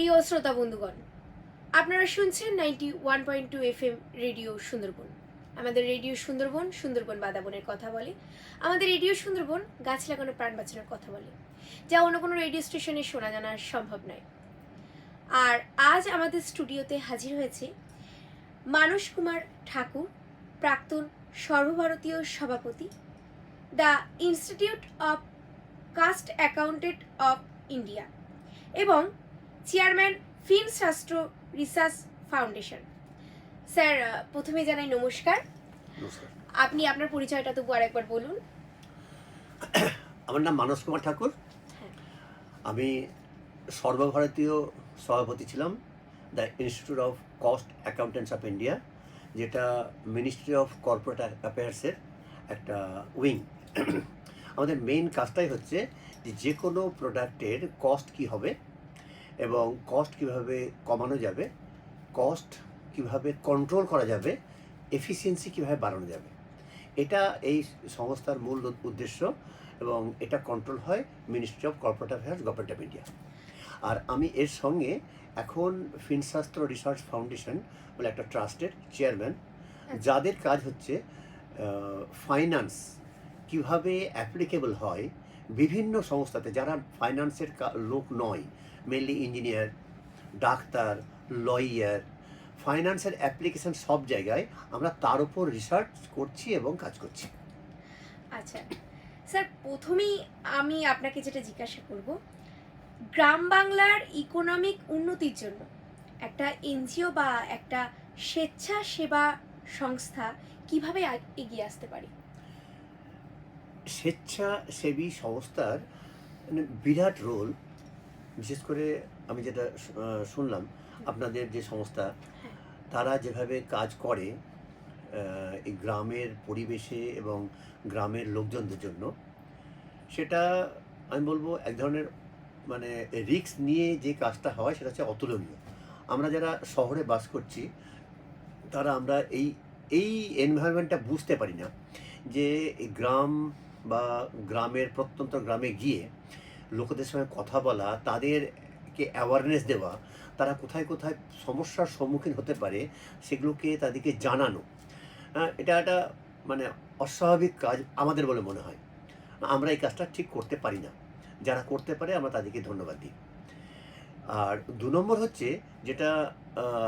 প্রিয় শ্রোতা বন্ধুগণ, আপনারা শুনছেন ninety one point two F M radio Sundarban. আমাদের রেডিও সুন্দরবন সুন্দরবন বাদাবনের কথা বলে। আমাদের রেডিও সুন্দরবন গাছ লাগানো, প্রাণ বাঁচানোর কথা বলে, যা অন্য কোনো রেডিও স্টেশনে শোনা জানা সম্ভব নয়। আর আজ আমাদের স্টুডিওতে হাজির হয়েছে মানস কুমার ঠাকুর, প্রাক্তন সর্বভারতীয় সভাপতি, the institute of cost accountant of India, এবং chairman fin Shastra research foundation. Sir প্রথমে জানাই নমস্কার। আপনি আপনার পরিচয়টা তবু আরেকবার বলুন। আমার নাম মানস কুমার ঠাকুর। হ্যাঁ। আমি আমি সর্বভারতীয় সভাপতি ছিলাম the institute of cost accountants of India যেটা মিনিস্ট্রি অফ কর্পোরেট অ্যাফেয়ার্সের একটা উইং। আমাদের মেইন কাজটাই হচ্ছে যে যে কোনো প্রোডাক্টের কস্ট কি হবে এবং কস্ট কীভাবে কমানো যাবে কস্ট কীভাবে কন্ট্রোল করা যাবে এফিসিয়েন্সি কীভাবে বাড়ানো যাবে। এটা এই সংস্থার মূল উদ্দেশ্য এবং এটা কন্ট্রোল হয় ministry of corporate affairs government of India আর আমি এর সঙ্গে এখন ফিনশাস্ত্র রিসার্চ ফাউন্ডেশন বলে একটা ট্রাস্টের চেয়ারম্যান যাদের কাজ হচ্ছে ফাইন্যান্স কীভাবে অ্যাপ্লিকেবল হয় বিভিন্ন সংস্থাতে যারা ফাইন্যান্সের লোক নয় মেনলি ইঞ্জিনিয়ার ডাক্তার লয়ার ফাইন্যান্সের অ্যাপ্লিকেশন সব জায়গায় আমরা তার উপর রিসার্চ করছি এবং কাজ করছি। আচ্ছা স্যার প্রথমেই আমি আপনাকে যেটা জিজ্ঞাসা করব গ্রাম বাংলার ইকোনমিক উন্নতির জন্য একটা এনজিও বা একটা স্বেচ্ছাসেবা সংস্থা কীভাবে এগিয়ে আসতে পারে? স্বেচ্ছাসেবী সংস্থার মানে বিরাট রোল বিশেষ করে আমি যেটা শুনলাম আপনাদের যে সংস্থা হ্যাঁ। তারা যেভাবে কাজ করে এই গ্রামের পরিবেশে এবং গ্রামের লোকজনদের জন্য সেটা আমি বলব এক ধরনের মানে রিস্ক নিয়ে যে কাজটা হয় সেটা হচ্ছে অতুলনীয় আমরা যারা শহরে বাস করছি তারা আমরা এই এই এনভায়রনমেন্টটা বুঝতে পারি না যে গ্রাম বা গ্রামের প্রত্যন্ত গ্রামে গিয়ে লোকেদের সঙ্গে কথা বলা, তাদেরকে অ্যাওয়ারনেস দেওয়া, তারা কোথায় কোথায় সমস্যার সম্মুখীন হতে পারে, সেগুলোকে তাদেরকে জানানো এটা একটা মানে অস্বাভাবিক কাজ আমাদের বলে মনে হয়। আমরা এই কাজটা ঠিক করতে পারি না। যারা করতে পারে, আমরা তাদেরকে ধন্যবাদ দিই। আর দু নম্বর হচ্ছে যেটা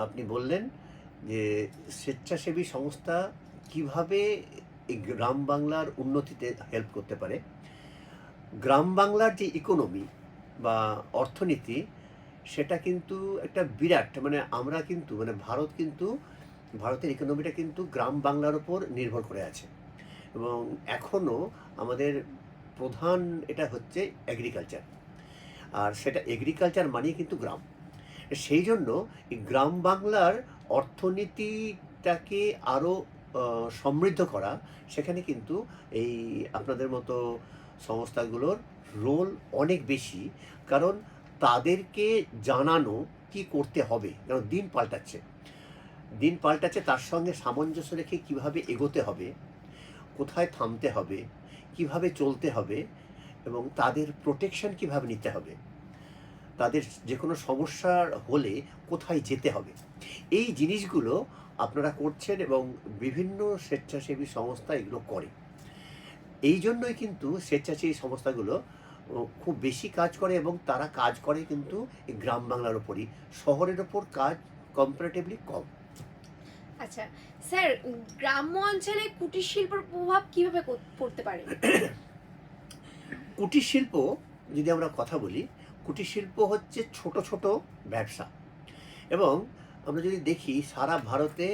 আপনি বললেন যে স্বেচ্ছাসেবী সংস্থা কীভাবে এই গ্রাম বাংলার উন্নতিতে হেল্প করতে পারে গ্রাম বাংলার যে ইকোনমি বা অর্থনীতি, সেটা কিন্তু একটা বিরাট মানে আমরা কিন্তু মানে ভারত কিন্তু, ভারতের ইকোনমিটা কিন্তু গ্রাম বাংলার উপর নির্ভর করে আছে। এবং এখনও আমাদের প্রধান এটা হচ্ছে এগ্রিকালচার আর সেটা এগ্রিকালচার মানেই কিন্তু গ্রাম। সেই জন্য গ্রাম বাংলার অর্থনীতিটাকে আরও সমৃদ্ধ করা, সেখানে কিন্তু এই আপনাদের মতো সংস্থাগুলোর রোল অনেক বেশি, কারণ তাদেরকে জানানো কি করতে হবে, কারণ দিন পাল্টাচ্ছে। দিন পাল্টাচ্ছে, তার সঙ্গে সামঞ্জস্য রেখে কীভাবে এগোতে হবে, কোথায় থামতে হবে, কীভাবে চলতে হবে, এবং তাদের প্রোটেকশন কীভাবে নিতে হবে, তাদের যে কোনো সমস্যার হলে কোথায় যেতে হবে। এই জিনিসগুলো আপনারা করছেন এবং বিভিন্ন স্বেচ্ছাসেবী সংস্থা এগুলো করে। এই জন্যই কিন্তু স্বেচ্ছাসেবী সংস্থাগুলো খুব বেশি কাজ করে এবং তারা কাজ করে কিন্তু এই গ্রাম বাংলার ওপরই। শহরের ওপর কাজ কম্পারেটিভলি কম। আচ্ছা স্যার গ্রাম্য অঞ্চলে কুটির শিল্পের প্রভাব কীভাবে পড়তে পারে? কুটির শিল্প যদি আমরা কথা বলি কুটির শিল্প হচ্ছে ছোট ছোট ব্যবসা। এবং আমরা যদি দেখি সারা ভারতে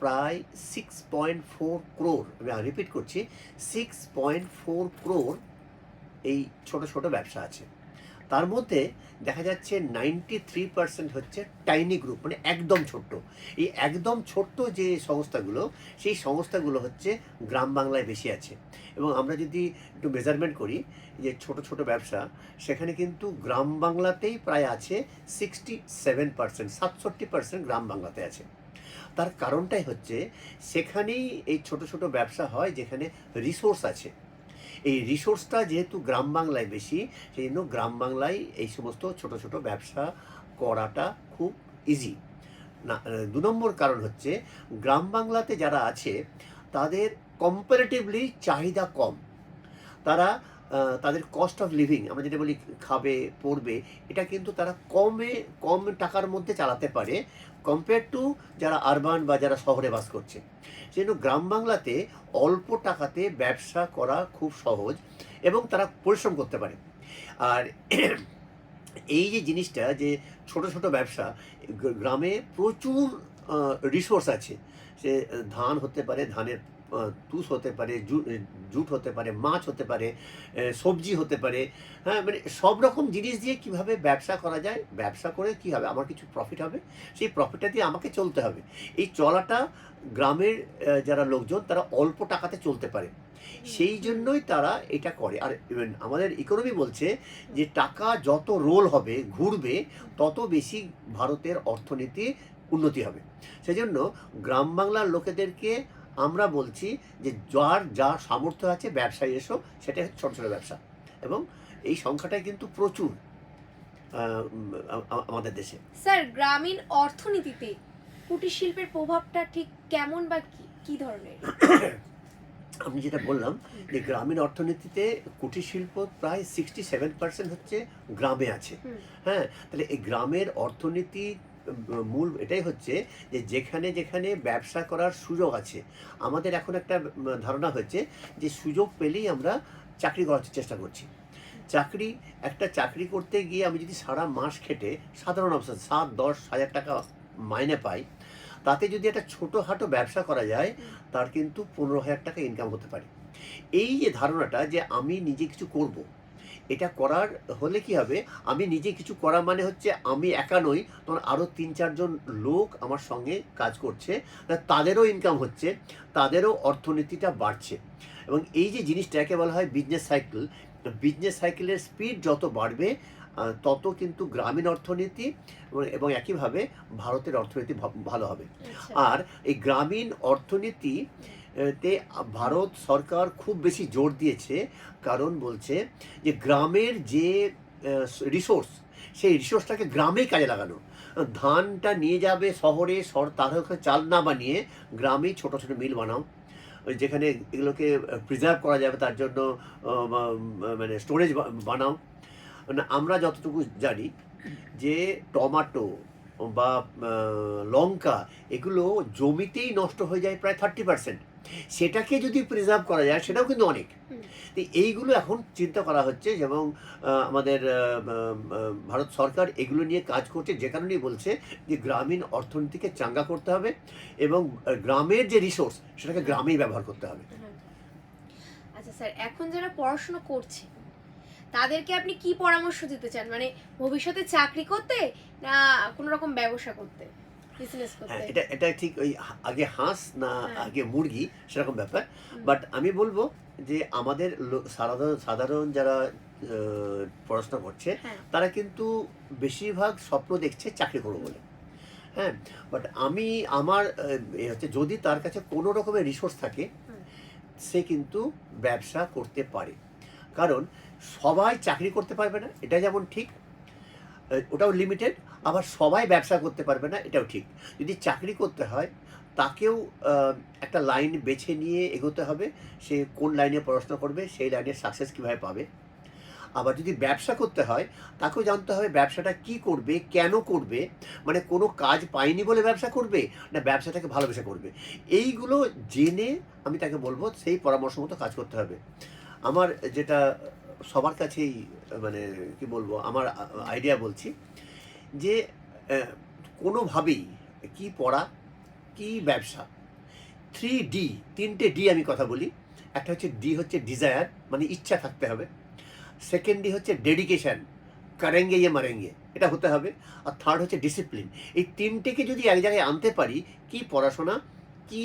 প্রায় সিক্স পয়েন্ট ফোর ক্রোর আমি রিপিট করছি সিক্স পয়েন্ট ফোর ক্রোর এই ছোট ছোট ব্যবসা আছে। তার মধ্যে দেখা যাচ্ছে নাইনটি থ্রি পার্সেন্ট হচ্ছে টাইনি গ্রুপ মানে একদম ছোট্ট। এই একদম ছোট্ট যে সংস্থাগুলো, সেই সংস্থাগুলো হচ্ছে গ্রাম বাংলায় বেশি আছে। এবং আমরা যদি একটু মেজারমেন্ট করি যে ছোট ছোট ব্যবসা, সেখানে কিন্তু গ্রাম বাংলাতেই প্রায় আছে সিক্সটি সেভেন পার্সেন্ট সাতষট্টি পার্সেন্ট গ্রাম বাংলাতে আছে। তার কারণটাই হচ্ছে সেখানেই এই ছোট ছোট ব্যবসা হয় যেখানে রিসোর্স আছে। এই রিসোর্সটা যেহেতু গ্রাম বাংলায় বেশি সেই জন্য গ্রাম বাংলায় এই সমস্ত ছোট ছোট ব্যবসা করাটা খুব ইজি না দু নম্বর কারণ হচ্ছে গ্রাম বাংলাতে যারা আছে, তাদের কম্পারেটিভলি চাহিদা কম। তারা তাদের কস্ট অফ লিভিং আমরা যেটা বলি খাবে, পড়বে, এটা কিন্তু তারা কমে, কম টাকার মধ্যে চালাতে পারে কম্পেয়ার টু যারা আরবান বা যারা শহরে বাস করছে। সেজন্য গ্রাম বাংলাতে অল্প টাকাতে ব্যবসা করা খুব সহজ এবং তারা পরিশ্রম করতে পারে। আর এই যে জিনিসটা যে ছোট ছোট ব্যবসা, গ্রামে প্রচুর রিসোর্স আছে। সে, ধান হতে পারে, ধানের তুষ হতে পারে জু- জুট হতে পারে মাছ হতে পারে সবজি হতে পারে হ্যাঁ মানে সব রকম জিনিস দিয়ে কীভাবে ব্যবসা করা যায় ব্যবসা করে কি হবে? আমার কিছু প্রফিট হবে সেই প্রফিটটা দিয়ে আমাকে চলতে হবে। এই চলাটা গ্রামের যারা লোকজন তারা অল্প টাকাতে চলতে পারে। সেই জন্যই তারা এটা করে। আর ইভেন আমাদের ইকোনমি বলছে যে টাকা যত রোল হবে ঘুরবে তত বেশি ভারতের অর্থনীতি উন্নতি হবে। সেজন্য গ্রাম বাংলার লোকেদেরকে আমরা বলছি যে যার যা সামর্থ্য আছে ব্যবসায় এসো সেটা হচ্ছে ছোটো ছোটো ব্যবসা। এবং এই সংখ্যাটাই কিন্তু প্রচুর আমাদের দেশে। স্যার গ্রামীণ অর্থনীতিতে কুটির শিল্পের প্রভাবটা ঠিক কেমন বা কি ধরনের? আমি যেটা বললাম যে গ্রামীণ অর্থনীতিতে কুটির শিল্প প্রায় সিক্সটি সেভেন পার্সেন্ট হচ্ছে গ্রামে আছে। হ্যাঁ তাহলে এই গ্রামের অর্থনীতি মূল এটাই হচ্ছে যে যেখানে যেখানে ব্যবসা করার সুযোগ আছে, আমাদের এখন একটা ধারণা হয়েছে যে সুযোগ পেলেই আমরা চাকরি করার চেষ্টা করছি চাকরি, একটা চাকরি করতে গিয়ে আমি যদি সারা মাস খেটে সাধারণ অবস্থা, সাত, দশ, হাজার টাকা মাইনে পাই, তাতে যদি একটা ছোটোখাটো ব্যবসা করা যায়, তার কিন্তু পনেরো হাজার টাকা ইনকাম হতে পারে এই যে ধারণাটা যে আমি নিজে কিছু করব। এটা করার হলে কি হবে? আমি নিজে কিছু করা মানে হচ্ছে আমি একা নই তখন আরও তিন চারজন লোক আমার সঙ্গে কাজ করছে। তাদেরও ইনকাম হচ্ছে তাদেরও অর্থনীতিটা বাড়ছে। এবং এই যে জিনিসটা একে বলা হয় বিজনেস সাইকেল বিজনেস সাইকেলের স্পিড যত বাড়বে তত কিন্তু গ্রামীণ অর্থনীতি এবং- একইভাবে ভারতের অর্থনীতি ভালো হবে। আচ্ছা। আর এই গ্রামীণ অর্থনীতি তে ভারত সরকার খুব বেশি জোর দিয়েছে, কারণ বলছে যে গ্রামের যে রিসোর্স সেই রিসোর্সটাকে গ্রামেই কাজে লাগানো। ধানটা নিয়ে যাবে শহরে শহর তার চাল না বানিয়ে গ্রামেই ছোট ছোট মিল বানাও। যেখানে এগুলোকে প্রিজার্ভ করা যাবে, তার জন্য মানে স্টোরেজ বানাও। মানে আমরা যতটুকু জানি যে টমাটো বা লঙ্কা, এগুলো জমিতেই নষ্ট হয়ে যায় প্রায় থার্টি পার্সেন্ট সেটাকে যদি প্রিজার্ভ করা যায় সেটাও কিন্তু অনেক। তো এইগুলো এখন চিন্তা করা হচ্ছে এবং আমাদের ভারত সরকার এগুলো নিয়ে কাজ করছে যে কারণেই বলছে যে গ্রামীণ অর্থনীতিকে চাঙ্গা করতে হবে এবং গ্রামের যে রিসোর্স সেটাকে গ্রামেই ব্যবহার করতে হবে। আচ্ছা স্যার এখন যারা পড়াশোনা করছে তাদেরকে আপনি কি পরামর্শ দিতে চান? মানে ভবিষ্যতে চাকরি করতে না কোনো রকম ব্যবসা করতে? এটা এটা ঠিক ওই আগে হাঁস না হ্যাঁ। আগে মুরগি সেরকম ব্যাপার। বাট আমি বলব যে আমাদের সাধারণ সাধারণ যারা পড়াশোনা করছে হ্যাঁ। তারা কিন্তু বেশিরভাগ স্বপ্ন দেখছে চাকরি করব বলে। হ্যাঁ বাট আমি আমার হচ্ছে যদি তার কাছে কোনো রকমের রিসোর্স থাকে সে কিন্তু ব্যবসা করতে পারে। কারণ সবাই চাকরি করতে পারবে না এটা যেমন ঠিক ওটাও লিমিটেড আবার সবাই ব্যবসা করতে পারবে না, এটাও ঠিক। যদি চাকরি করতে হয়, তাকেও একটা লাইন বেছে নিয়ে এগোতে হবে, সে কোন লাইনে পড়াশোনা করবে, সেই লাইনে সাকসেস কীভাবে পাবে। আবার যদি ব্যবসা করতে হয়, তাকেও জানতে হবে ব্যবসাটা কি করবে, কেন করবে মানে কোনো কাজ পায়নি বলে ব্যবসা করবে, না ব্যবসাটাকে ভালোবেসে করবে। এইগুলো জেনে আমি তাকে বলব, সেই পরামর্শ মতো কাজ করতে হবে। আমার যেটা সবার কাছেই মানে কি বলব, আমার আইডিয়া বলছি যে কোনোভাবেই কি পড়া, কি ব্যবসা থ্রি ডি তিনটে ডি আমি কথা বলি। একটা হচ্ছে ডি হচ্ছে ডিজায়ার মানে ইচ্ছা থাকতে হবে। সেকেন্ড ডি হচ্ছে ডেডিকেশন কারেঙ্গে ইয়ে মারেঙ্গে, এটা হতে হবে। আর থার্ড হচ্ছে ডিসিপ্লিন এই তিনটেকে যদি এক জায়গায় আনতে পারি, কি পড়াশোনা, কি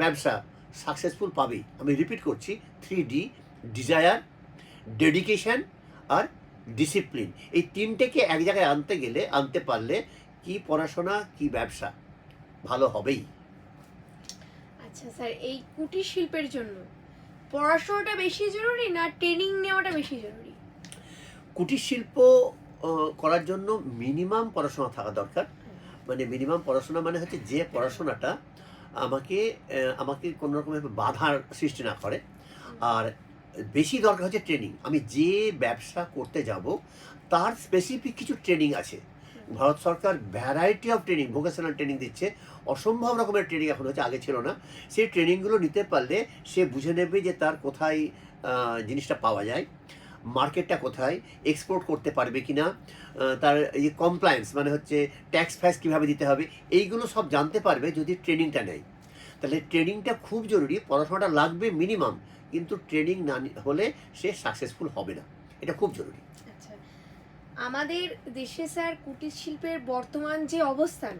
ব্যবসা সাকসেসফুল পাবেই। আমি রিপিট করছি থ্রি ডি ডিজায়ার ডেডিকেশন আর ডিসিপ্লিন এই তিনটেকে এক জায়গায় আনতে গেলে আনতে পারলে কি পড়াশোনা কি ব্যবসা ভালো হবেই। আচ্ছা স্যার এই কুটির শিল্পের জন্য পড়াশোনাটা বেশি জরুরি না ট্রেনিং নেওয়াটা বেশি জরুরি? কুটির শিল্প করার জন্য মিনিমাম পড়াশোনা থাকা দরকার। মানে মিনিমাম পড়াশোনা মানে হচ্ছে যে পড়াশোনাটা আমাকে আমাকে কোনো রকমের বাধার সৃষ্টি না করে। আর বেশি দরকার হচ্ছে ট্রেনিং আমি যে ব্যবসা করতে যাব তার স্পেসিফিক কিছু ট্রেনিং আছে। ভারত সরকার variety of training vocational training দিচ্ছে। অসম্ভব রকমের ট্রেনিং এখন হচ্ছে আগে ছিল না। সেই ট্রেনিংগুলো নিতে পারলে সে বুঝে নেবে যে তার কোথায় জিনিসটা পাওয়া যায় মার্কেটটা কোথায় এক্সপোর্ট করতে পারবে কি না তার এই কমপ্লায়েন্স মানে হচ্ছে ট্যাক্স ফ্যাক্স কীভাবে দিতে হবে এইগুলো সব জানতে পারবে যদি ট্রেনিংটা নেয়। তাহলে ট্রেনিংটা খুব জরুরি পড়াশোনাটা লাগবে মিনিমাম কিন্তু ট্রেনিং না হলে সে সাকসেসফুল হবে না। এটা খুব জরুরি। আচ্ছা। আমাদের দেশে স্যার কুটির শিল্পের বর্তমান যে অবস্থান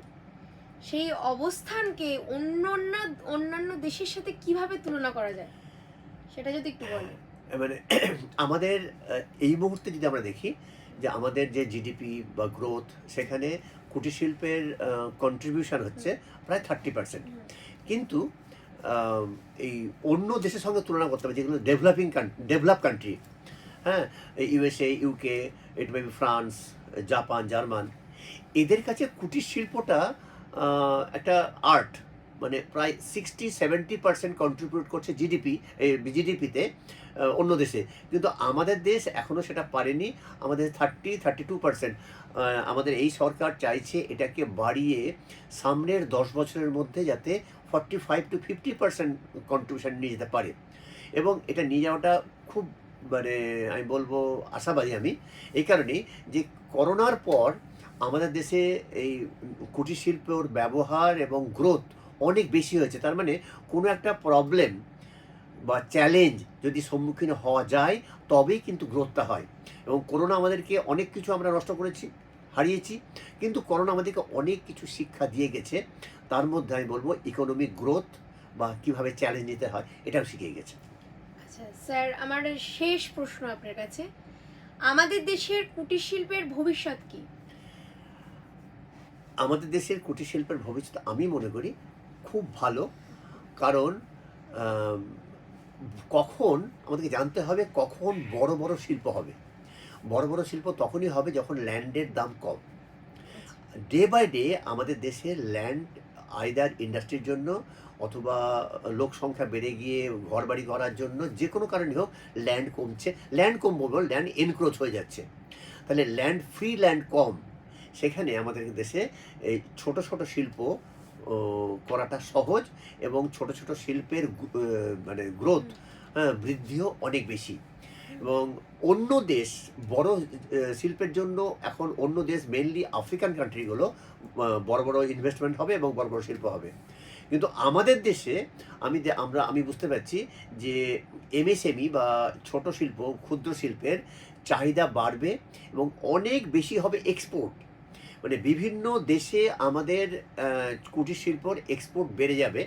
সেই অবস্থানকে অন্য অন্য অন্যান্য দেশের সাথে কীভাবে তুলনা করা যায়? সেটা যদি একটু বলেন। মানে আমাদের এই মুহূর্তে যদি আমরা দেখি যে আমাদের যে জিডিপি বা গ্রোথ সেখানে কুটির শিল্পের কন্ট্রিবিউশন হচ্ছে প্রায় থার্টি পার্সেন্ট কিন্তু এই অন্য দেশের সঙ্গে তুলনা করতে হবে যেগুলো ডেভেলপিং ডেভেলপ কান্ট্রি হ্যাঁ USA UK it may be France Japan German এদের কাছে কুটির শিল্পটা একটা আর্ট মানে প্রায় সিক্সটি সেভেন্টি পার্সেন্ট কন্ট্রিবিউট করছে জিডিপি এই জিডিপিতে অন্য দেশে। কিন্তু আমাদের দেশ এখনও সেটা পারেনি, আমাদের থার্টি থার্টি টু পার্সেন্ট আমাদের এই সরকার চাইছে এটাকে বাড়িয়ে সামনের দশ বছরের মধ্যে যাতে forty five to fifty percent contribution নিয়ে যেতে পারে। এবং এটা নিয়ে যাওয়াটা খুব মানে আমি বলব আশাবাদী আমি। এই কারণেই যে করোনার পর আমাদের দেশে এই কুটির শিল্পর ব্যবহার এবং গ্রোথ অনেক বেশি হয়েছে। তার মানে কোনো একটা প্রবলেম বা চ্যালেঞ্জ যদি সম্মুখীন হওয়া যায়, তবেই কিন্তু গ্রোথটা হয়। এবং করোনা আমাদেরকে অনেক কিছু আমরা নষ্ট করেছি, হারিয়েছি। কিন্তু করোনা আমাদেরকে অনেক কিছু শিক্ষা দিয়ে গেছে। তার মধ্যে আমি বলব ইকোনমিক গ্রোথ বা কীভাবে চ্যালেঞ্জ নিতে হয় এটাও শিখিয়ে গেছে। আচ্ছা স্যার আমার শেষ প্রশ্ন আপনার কাছে। আমাদের দেশের কুটির শিল্পের ভবিষ্যৎ কি? আমাদের দেশের কুটির শিল্পের ভবিষ্যৎ আমি মনে করি খুব ভালো কারণ কখন আমাদেরকে জানতে হবে কখন বড় বড় শিল্প হবে। বড় বড় শিল্প তখনই হবে যখন ল্যান্ডের দাম কম। ডে বাই ডে আমাদের দেশের ল্যান্ড আইদার ইন্ডাস্ট্রির জন্য অথবা লোক সংখ্যা বেড়ে গিয়ে ঘর বাড়ি করার জন্য যে কোনো কারণে হোক ল্যান্ড কমছে। ল্যান্ড কম বলব ল্যান্ড এনক্রোচ হয়ে যাচ্ছে। তাহলে ল্যান্ড ফ্রি ল্যান্ড কম। সেখানে আমাদের দেশে এই ছোট ছোট শিল্প করাটা সহজ এবং ছোট ছোট শিল্পের মানে গ্রোথ হ্যাঁ, বৃদ্ধিও অনেক বেশি। এবং অন্য দেশ, বড় শিল্পের জন্য এখন অন্য দেশ মেনলি আফ্রিকান কান্ট্রিগুলো বড় বড় ইনভেস্টমেন্ট হবে এবং বড় বড় শিল্প হবে। কিন্তু আমাদের দেশে আমি যে আমরা, আমি বুঝতে পারছি যে এমএসএমই বা ছোট শিল্প, ক্ষুদ্র শিল্পের চাহিদা বাড়বে এবং অনেক বেশি হবে এক্সপোর্ট মানে বিভিন্ন দেশে আমাদের কুটির শিল্পর এক্সপোর্ট বেড়ে যাবে।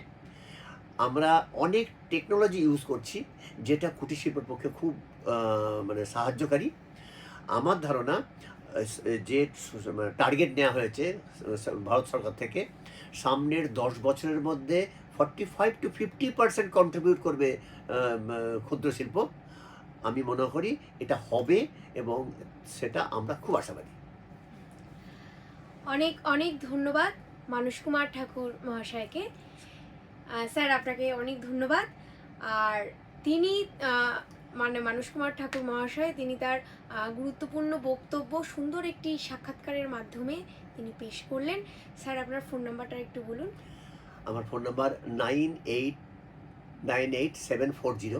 আমরা অনেক টেকনোলজি ইউজ করছি যেটা কুটির শিল্পের পক্ষে খুব মানে সাহায্যকারী। আমার ধারণা যে টার্গেট নেওয়া হয়েছে ভারত সরকার থেকে, সামনের দশ বছরের মধ্যে forty five to fifty percent contribute করবে ক্ষুদ্র শিল্প। আমি মনে করি এটা হবে এবং সেটা আমরা খুব আশাবাদী। অনেক অনেক ধন্যবাদ মানস কুমার ঠাকুর মহাশয়কে। স্যার, আপনাকে অনেক ধন্যবাদ। আর তিনি মানে মানস কুমার ঠাকুর মহাশয় তিনি তার গুরুত্বপূর্ণ বক্তব্য সুন্দর একটি সাক্ষাৎকারের মাধ্যমে তিনি পেশ করলেন। স্যার আপনার ফোন নাম্বারটা একটু বলুন। আমার phone number nine eight nine eight seven four zero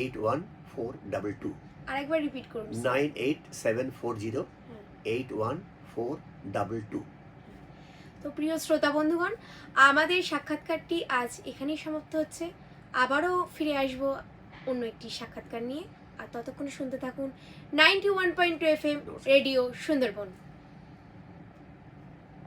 eight one four double two. আরেকবার রিপিট করুন nine eight seven four zero eight one four double two. তো প্রিয় শ্রোতা বন্ধুগণ আমাদের সাক্ষাৎকারটি আজ এখানেই সমাপ্ত হচ্ছে। আবারও ফিরে আসব অন্য একটি সাক্ষাৎকার নিয়ে। আর ততক্ষণ শুনতে থাকুন ninety one point two F M radio Sundarban.